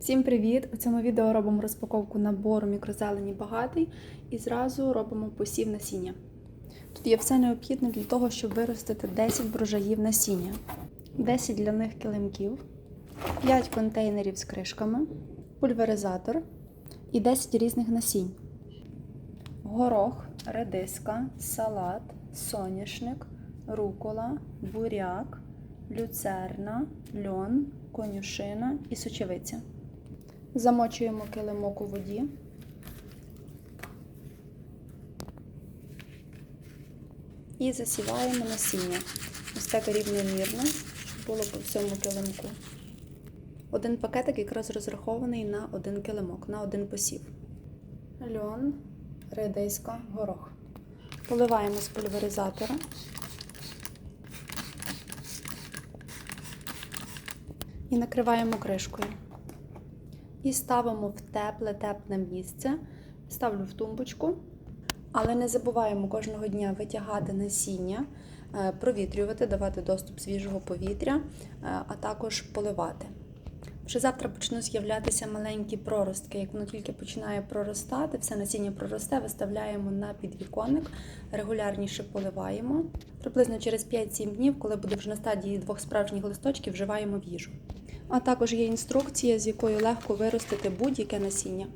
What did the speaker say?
Всім привіт! У цьому відео робимо розпаковку набору мікрозелені багатий і зразу робимо посів насіння. Тут є все необхідне для того, щоб виростити 10 брожаїв насіння, 10 для них килимків, 5 контейнерів з кришками, пульверизатор і 10 різних насінь. Горох, редиска, салат, соняшник, рукола, буряк, люцерна, льон, конюшина і сочевиця. Замочуємо килимок у воді. І засіваємо насіння. Ось так рівномірно, щоб було по всьому килимку. Один пакетик якраз розрахований на один килимок, на один посів. Льон, редиска, горох. Поливаємо з пульверизатора. І накриваємо кришкою. І ставимо в тепле, тепле місце. Ставлю в тумбочку. Але не забуваємо кожного дня витягати насіння, е, провітрювати, давати доступ свіжого повітря, е, а також поливати. Вже завтра почнуть з'являтися маленькі проростки. Як воно тільки починає проростати, все насіння проросте, виставляємо на підвіконник, регулярніше поливаємо. Приблизно через 5-7 днів, коли буде вже на стадії двох справжніх листочків, вживаємо в їжу. А також є інструкція, з якою легко виростити будь-яке насіння.